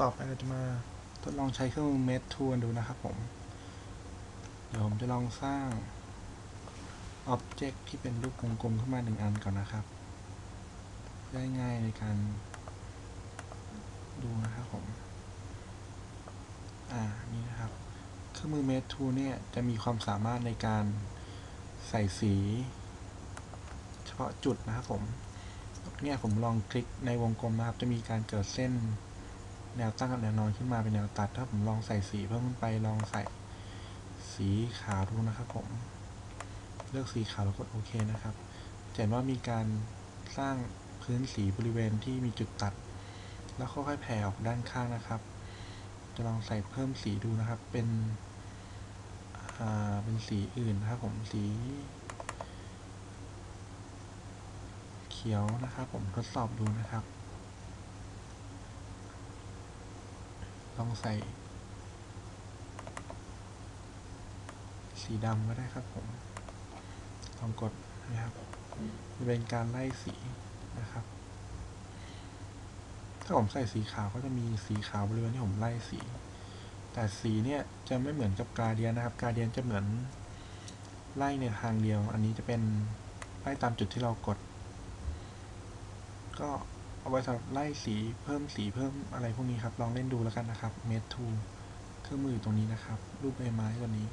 ต่อไปเราจะมาทดลองใช้เครื่องมือเมททูนดูนะครับผม เดี๋ยวผมจะลองสร้างอ็อบเจกต์ที่เป็นรูปวงกลมขึ้นมาหนึ่งอันก่อนนะครับ ได้ง่ายในการดูนะครับผม อ่า นี่นะครับ เครื่องมือเมททูเนี่ยจะมีความสามารถในการใส่สี เฉพาะจุดนะครับผมเนี่ยผมลองคลิกในวงกลมนะครับ จะมีการเกิดเส้น แนวตั้งกับแนวนอนขึ้นมาเป็นแนวตัด ถ้าผมลองใส่สีเพิ่มขึ้นไปลองใส่สีขาวดูนะครับผม เลือกสีขาวแล้วกดโอเคนะครับจะเห็นว่ามีการสร้างพื้นสีบริเวณที่มีจุดตัด แล้วค่อยๆแผ่ออกด้านข้างนะครับ จะลองใส่เพิ่มสีดูนะครับ เป็นเป็นสีอื่นนะครับผมสี เขียวนะครับ ผมทดสอบดูนะครับ ลองใส่ สีดำก็ได้ครับผมลองกดนะครับจะเป็นการไล่สีนะครับ ถ้าผมใส่สีขาวก็จะมีสีขาวบริเวณที่ผมไล่สี แต่สีเนี่ยจะไม่เหมือนกับกาเดียนนะครับ กาเดียนจะเหมือนไล่ในทางเดียว อันนี้จะเป็นไล่ตามจุดที่เรากด ก็ เอาไว้สำหรับไล่สีเพิ่มสีเพิ่มอะไรพวกนี้ครับ ลองเล่นดูแล้วกันนะครับเมททูเครื่องมืออยู่ตรงนี้นะครับ รูปใบไม้ตัวนี้